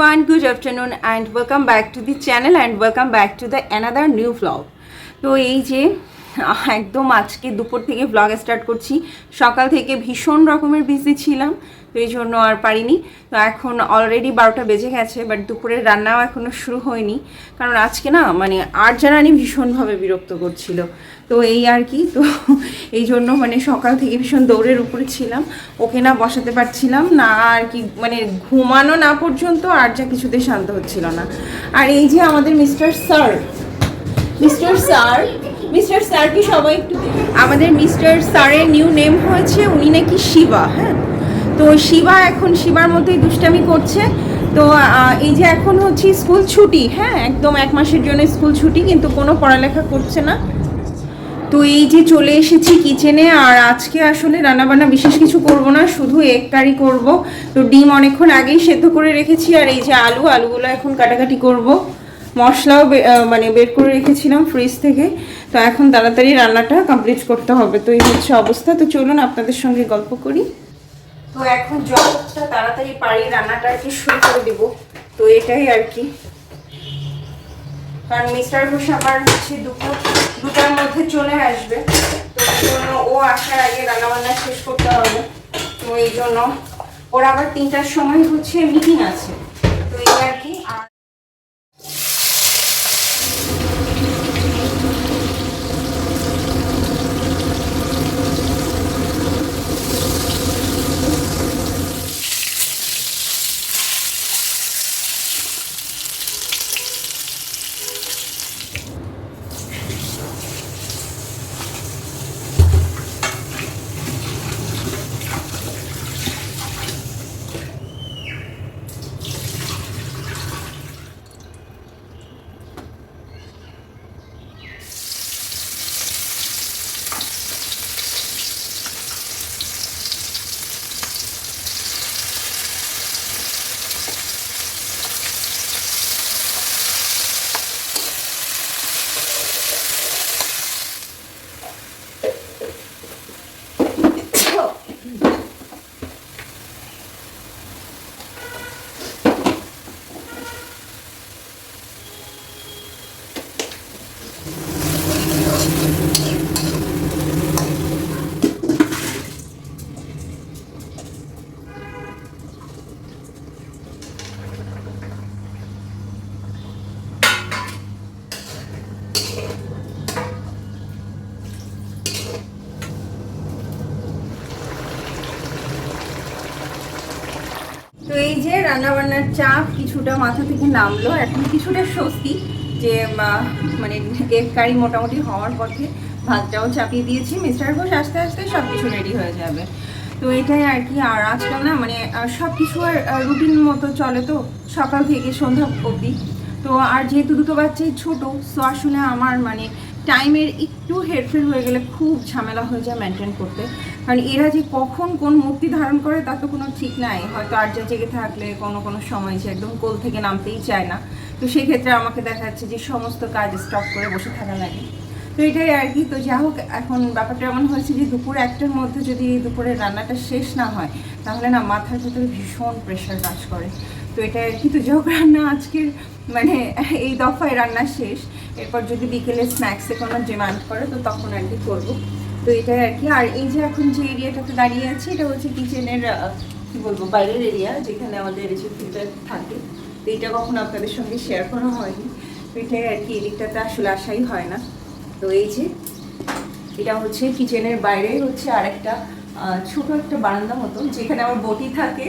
Everyone, good afternoon and welcome back to the channel and welcome back to the another new vlog. তো এই যে একদম আজকে দুপুর থেকে ব্লগ স্টার্ট করছি। সকাল থেকে ভীষণ রকমের বিজি ছিলাম, তো এই জন্য আর পারিনি। তো এখন অলরেডি বারোটা বেজে গেছে বাট দুপুরের রান্নাও এখনও শুরু হয়নি। কারণ আজকে না মানে আর জানানি ভীষণভাবে বিরক্ত করছিল। তো এই আর কি, তো এই জন্য মানে সকাল থেকে ভীষণ দৌড়ের উপরে ছিলাম। ওকে না বসাতে পারছিলাম না, আর কি মানে ঘুমানো না পর্যন্ত আর যা কিছুতে শান্ত হচ্ছিল না। আর এই যে আমাদের mister sir mister sir mister sir কি সবাই একটু আমাদের মিস্টার স্যারের নিউ নেম হয়েছে, উনি নাকি শিবা হ্যাঁ? তো শিবা এখন শিবার মতোই দুষ্টামি করছে। তো এই যে এখন হচ্ছে স্কুল ছুটি হ্যাঁ? একদম এক মাসের জন্য স্কুল ছুটি, কিন্তু কোনো পড়ালেখা করছে না। তো এই যে চলে এসেছি কিচেনে, আর আজকে আসলে রান্নাবান্না বিশেষ কিছু করব না, শুধু এগ কারি করব। তো ডিম অনেকক্ষণ আগেই সেদ্ধ করে রেখেছি, আর এই যে আলু, আলুগুলো এখন কাটাকাটি করব। মশলাও মানে বের করে রেখেছিলাম ফ্রিজ থেকে। তো এখন তাড়াতাড়ি রান্নাটা কমপ্লিট করতে হবে। তো এই হচ্ছে অবস্থা। তো চলুন আপনাদের সঙ্গে গল্প করি। তো এখন যতটা তাড়াতাড়ি পারি রান্নাটা আর কি শুরু করে দেবো। তো এটাই আর কি। কারণ মিস্টার ঘোষ আবার হচ্ছে দুটো, দুটার মধ্যে চলে আসবে। তো জন্য ও আসার আগে রান্নাবান্না শেষ করতে হবে। তো এই জন্য ওর আবার তিনটার সময় হচ্ছে মিটিং আছে তো এই আর কি আর তো এই যে রান্নাবান্নার চাপ কিছুটা মাথা থেকে নামলো, এখন কিছুটা স্বস্তি যে মানে এগ কারি মোটামুটি হওয়ার পথে ভাতটাও চাপিয়ে দিয়েছি। মিস্টার ঘোষ আস্তে আস্তে সব কিছু রেডি হয়ে যাবে। তো এটাই আর কি, আর আজকাল না মানে সব কিছু আর রুটিন মতো চলে তো সকাল থেকে সন্ধ্যা অবধি। তো আর যেহেতু দুটো বাচ্চাই ছোটো সো আসলে আমার মানে টাইমের একটু হেরফের হয়ে গেলে খুব ঝামেলা হয়ে যায় মেনটেন করতে। কারণ এরা যে কখন কোন মূর্তি ধারণ করে, তার তো কোনো ঠিক নাই। হয়তো আর যা জেগে থাকলে কোনো কোনো সময় যে একদম কোল থেকে নামতেই চায় না। তো সেক্ষেত্রে আমাকে দেখা যাচ্ছে যে সমস্ত কাজ স্টপ করে বসে থাকা লাগে। তো এটাই আর কি। তো যা হোক, এখন ব্যাপারটা এমন হয়েছে যে দুপুর একটার মধ্যে যদি দুপুরের রান্নাটা শেষ না হয়, তাহলে না মাথার ভেতরে ভীষণ প্রেশার কাজ করে। তো এটা আর কি। তো যা হোক, রান্না আজকের মানে এই দফায় রান্না শেষ। এরপর যদি বিকেলে স্ন্যাক্সে কোনো ডিমান্ড করে তো তখন আর কি করব। তো এটাই আর কি। আর এই যে এখন যে এরিয়াটাতে দাঁড়িয়ে আছি এটা হচ্ছে কিচেনের কি বলব বাইরের এরিয়া যেখানে আমাদের যে ফিল্টার থাকে। তো এটা কখনো আপনাদের সঙ্গে শেয়ার করা হয়নি। তো এটাই আর কি এদিকটাতে আসলে আসাই হয় না। তো এই যে এটা হচ্ছে কিচেনের বাইরে হচ্ছে আরেকটা আহ, ছোট একটা বারান্দা মতন যেখানে আমার বটি থাকে।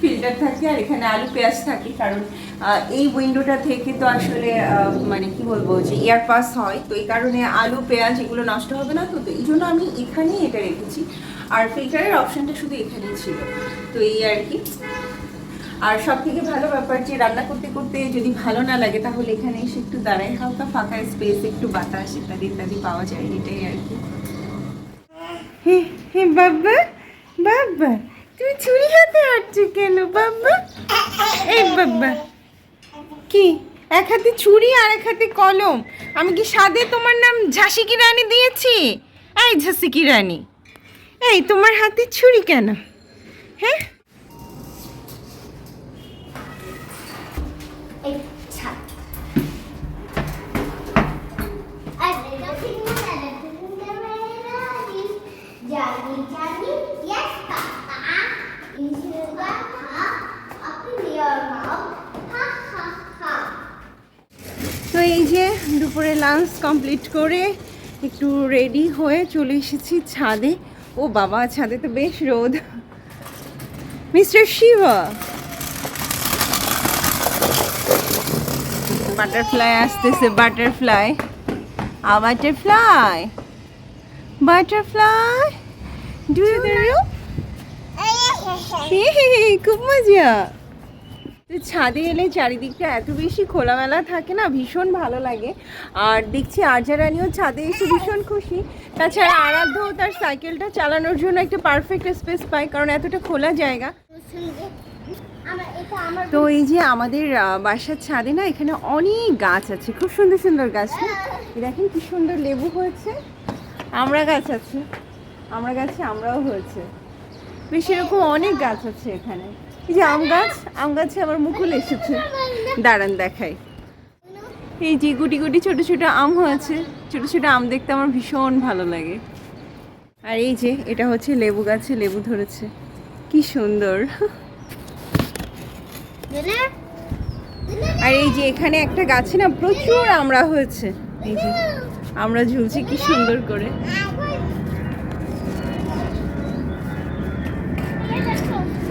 ফিল্টার থাকে আর এখানে আলু পেঁয়াজ থাকে, কারণ এই উইন্ডোটা থেকে তো আসলে মানে কি বলব যে এয়ার পাস হয়, তো এই কারণে আলু, পেঁয়াজ এগুলো নষ্ট হবে না, তো এই জন্য আমি এখানেই এটা রেখেছি। আর ফিল্টারের অপশনটা শুধু এখানেই ছিল, তো এই আর কি। আর সব থেকে ভালো ব্যাপার যে রান্না করতে করতে যদি ভালো না লাগে, তাহলে এখানে এসে একটু দাঁড়ায়, হালকা ফাঁকা স্পেস একটু বাতাস, ইত্যাদি ইত্যাদি পাওয়া যায়, এটাই আর কি। হে হে বাবা বাবা। তুমি চুরি হাতে হাঁটছো কেন, বাবা? এই বাবা, কি? এক হাতে ছুরি আর এক হাতে কলম। আমি কি সাদে তোমার নাম ঝাঁসি কি রানী দিয়েছি? এই ঝাঁসি কি রানী, এই তোমার হাতে ছুরি কেন? হ্যাঁ? জানি জানি তো এই যে দুপুরে লাঞ্চ কমপ্লিট করে একটু রেডি হয়ে চলে এসেছি ছাদে। ও বাবা, ছাদে তো বেশ রোদ। মিস্টার শিবা। বাটারফ্লাই আসতেছে, butterfly. Ah, butterfly. Butterfly. Do you খুব মজা। ছাদে এলে চারিদিকটা এত বেশি খোলামেলা থাকে না, ভীষণ ভালো লাগে। আর দেখছি রানীও ছাদে এসে ভীষণ খুশি। তাছাড়া আরাধ্যও তার সাইকেলটা চালানোর জন্য একটা পারফেক্ট স্পেস পায়, কারণ এতটা খোলা জায়গা। তো এই যে আমাদের বাসার ছাদে না, এখানে অনেক গাছ আছে, খুব সুন্দর সুন্দর গাছ দেখেন কি সুন্দর লেবু হয়েছে। আমরা গাছ আছে, আমরা গাছে আমরাও হয়েছে। বেশ এরকম অনেক গাছ আছে এখানে। এই যে আম গাছ, আম গাছে আবার মুকুল এসেছে। দাঁড়ান দেখাই। এই যে গুটি গুটি ছোট ছোট আম হয়েছে, ছোট ছোট আম দেখতে আমার ভীষণ ভালো লাগে। আর এই যে, এটা হচ্ছে লেবু গাছে লেবু ধরেছে। কি সুন্দর। আর এই যে এখানে একটা গাছে না প্রচুর আমরা হয়েছে। এই যে, আমরা ঝুলছি কি সুন্দর করে।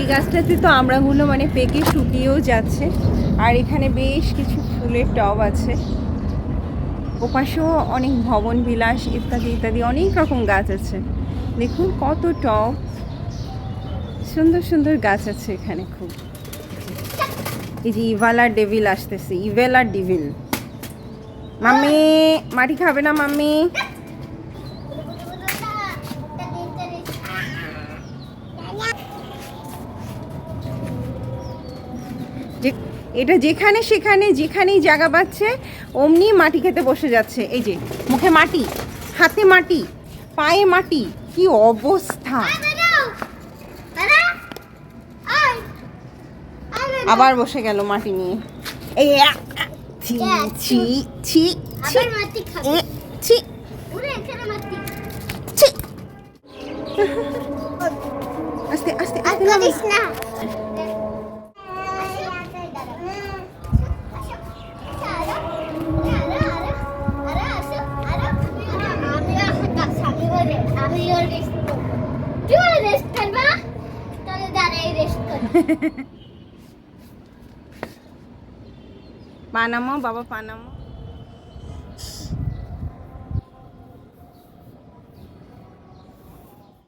এই গাছটাতে তো আমরাগুলো মানে পেকে শুকিয়েও যাচ্ছে। আর এখানে বেশ কিছু ফুলের টব আছে। ওপাশেও অনেক ভবন, বিলাস ইত্যাদি ইত্যাদি অনেক রকম গাছ আছে। দেখুন কত টব। সুন্দর সুন্দর গাছ আছে এখানে খুব। এই যে ইভালা ডেভিল আসতেছে, ইভেলা ডিভিল। মাম্মি, মাটি খাবে না মাম্মি? যে এটা যেখানে সেখানে যেখানেই জায়গা পাচ্ছে অমনি মাটি খেতে বসে যাচ্ছে। এই যে মুখে মাটি হাতে মাটি পায়ে মাটি কি অবস্থা? আবার বসে গেল মাটি নিয়ে। এই ছি ছি ছি ছি আস্তে আস্তে আস্তে পানামো বাবা পানামো।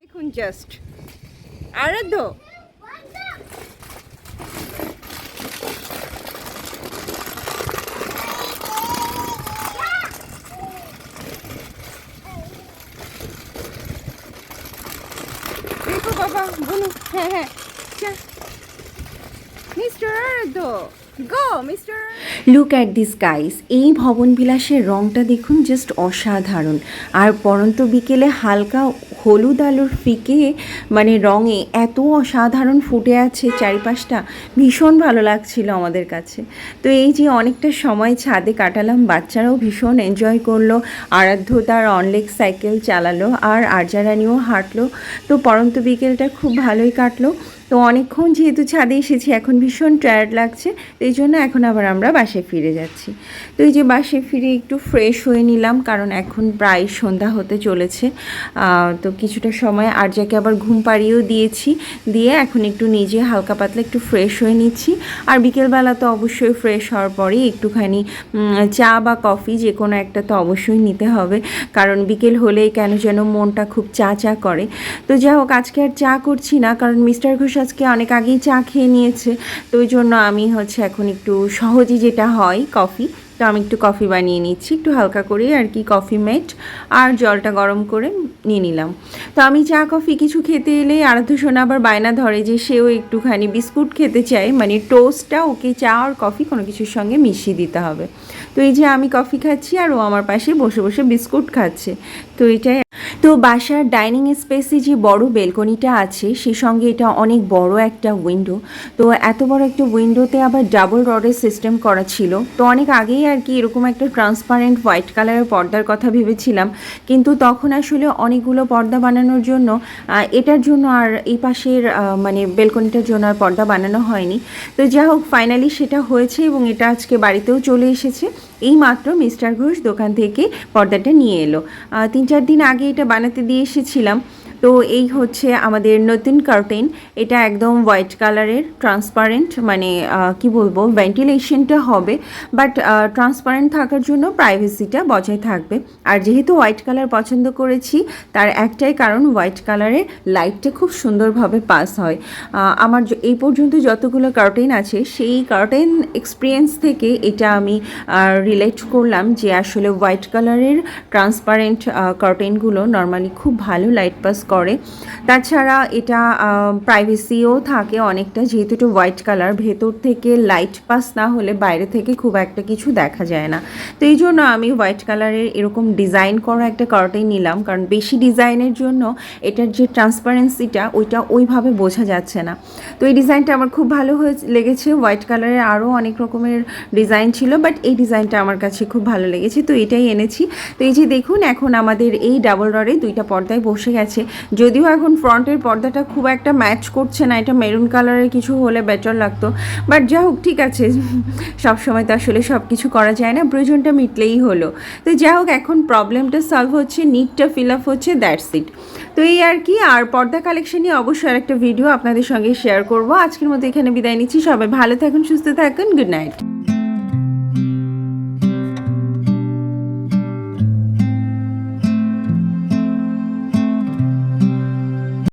দেখুন জাস্ট আরাধ্য। বাবা বলুন। হ্যাঁ হ্যাঁ। Mister Aradhya. Look at this guys এই ভবন বিলাসের রংটা দেখুন জাস্ট অসাধারণ। আর পরন্ত বিকেলে হালকা হলুদ আলোর ফিকে মানে রঙে এত অসাধারণ ফুটে আছে চারিপাশটা। ভীষণ ভালো লাগছিল আমাদের কাছে। তো এই যে অনেকটা সময় ছাদে কাটালাম, বাচ্চারাও ভীষণ এনজয় করল, আরাধ্য তার অনলেক সাইকেল চালালো, আর আর্যারানিও হাঁটলো। তো পরন্ত বিকেলটা খুব ভালোই কাটলো। তো অনেকক্ষণ যেহেতু ছাদে এসেছি, এখন ভীষণ টায়ার্ড লাগছে, তো এই জন্য এখন আবার আমরা বাসে ফিরে যাচ্ছি। তো এই যে বাসে ফিরে একটু ফ্রেশ হয়ে নিলাম, কারণ এখন প্রায় সন্ধ্যা হতে চলেছে। তো কিছুটা সময় আর্যাকে আবার ঘুম পাড়িয়েও দিয়েছি, দিয়ে এখন একটু নিজে হালকা পাতলা একটু ফ্রেশ হয়ে নিচ্ছি। আর বিকেলবেলা তো অবশ্যই ফ্রেশ হওয়ার পরেই একটুখানি চা বা কফি যে কোনো একটা তো অবশ্যই নিতে হবে, কারণ বিকেল হলেই কেন যেন মনটা খুব চা চা করে। তো যাই হোক, আজকে আর চা করছি না, কারণ মিস্টার ঘোষ আজকে অনেক আগেই চা খেয়ে নিয়েছে। তো ওই জন্য আমি হচ্ছে এখন একটু সহজে যেটা হয় কফি, তো আমি একটু কফি বানিয়ে নিচ্ছি। একটু হালকা করে আর কি কফি মেট আর জলটা গরম করে নিয়ে নিলাম। তো আমি চা, কফি কিছু খেতে এলেই আরাধ্য সোনা আবার বায়না ধরে যে সেও একটুখানি বিস্কুট খেতে চায়। মানে টোস্টটা ওকে চা আর কফি কোনো কিছুর সঙ্গে মিশিয়ে দিতে হবে। তো এই যে আমি কফি খাচ্ছি আর ও আমার পাশে বসে বসে বিস্কুট খাচ্ছে। তো এটাই তো বাসার ডাইনিং স্পেসে যে বড় বেলকনিটা আছে সেই সঙ্গে এটা অনেক বড় একটা উইন্ডো তো এত বড় একটা উইন্ডোতে আবার ডাবল রডের সিস্টেম করা ছিল। তো অনেক আগেই আর কি এরকম একটা ট্রান্সপারেন্ট হোয়াইট কালারের পর্দার কথা ভেবেছিলাম। কিন্তু তখন আসলে অনেকগুলো পর্দা বানানোর জন্য এটার জন্য আর এই পাশের মানে বেলকনিটার জন্য আর পর্দা বানানো হয়নি। তো যাই হোক ফাইনালি সেটা হয়েছে এবং এটা আজকে বাড়িতেও চলে এসেছে। এই মাত্র মিস্টার ঘোষ দোকান থেকে পর্দাটা নিয়ে এলো। তিন চার দিন আগে এটা বানাতে দিয়ে এসেছিলাম। তো এই হচ্ছে আমাদের নতুন কার্টেন এটা একদম হোয়াইট কালারের ট্রান্সপারেন্ট মানে কি বলব ভেন্টিলেশনটা হবে। বাট ট্রান্সপারেন্ট থাকার জন্য প্রাইভেসিটা বজায় থাকবে। আর যেহেতু হোয়াইট কালার পছন্দ করেছি, তার একটাই কারণ হোয়াইট কালারের লাইটটা খুব সুন্দরভাবে পাস হয়। আমার এই পর্যন্ত যতগুলো কার্টেন আছে, সেই কার্টেন এক্সপিরিয়েন্স থেকে এটা আমি রিলেট করলাম যে আসলে হোয়াইট কালারের ট্রান্সপারেন্ট কার্টেনগুলো নর্মালি খুব ভালো লাইট পাস করে। তাছাড়া এটা প্রাইভেসিও থাকে অনেকটা, যেহেতু এটা হোয়াইট কালার ভেতর থেকে লাইট পাস না হলে বাইরে থেকে খুব একটা কিছু দেখা যায় না। তো এই জন্য আমি হোয়াইট কালারের এরকম ডিজাইন করা একটা কার্টেন নিলাম, কারণ বেশি ডিজাইনের জন্য এটার যে ট্রান্সপারেন্সিটা ওইটা ওইভাবে বোঝা যাচ্ছে না। তো এই ডিজাইনটা আমার খুব ভালো হয়ে লেগেছে। হোয়াইট কালারের আরও অনেক রকমের ডিজাইন ছিল বাট এই ডিজাইনটা আমার কাছে খুব ভালো লেগেছে। তো এটাই এনেছি। তো এই যে দেখুন, এখন আমাদের এই ডাবল রডে দুইটা পর্দায় বসে গেছে। যদিও এখন ফ্রন্টের পর্দাটা খুব একটা ম্যাচ করছে না, এটা মেরুন কালারের কিছু হলে বেটার লাগতো। বাট যা হোক, ঠিক আছে সব সময় তো আসলে সব কিছু করা যায় না প্রয়োজনটা মিটলেই হলো। তো যা হোক, এখন প্রবলেমটা সলভ হচ্ছে নিটটা ফিল আপ হচ্ছে দ্যাটস ইট তো এই আর কি, আর পর্দা কালেকশন নিয়ে অবশ্যই আর একটা ভিডিও আপনাদের সঙ্গে শেয়ার করব। আজকের মতো এখানে বিদায় নিচ্ছি, সবাই ভালো থাকুন, সুস্থ থাকুন গুড নাইট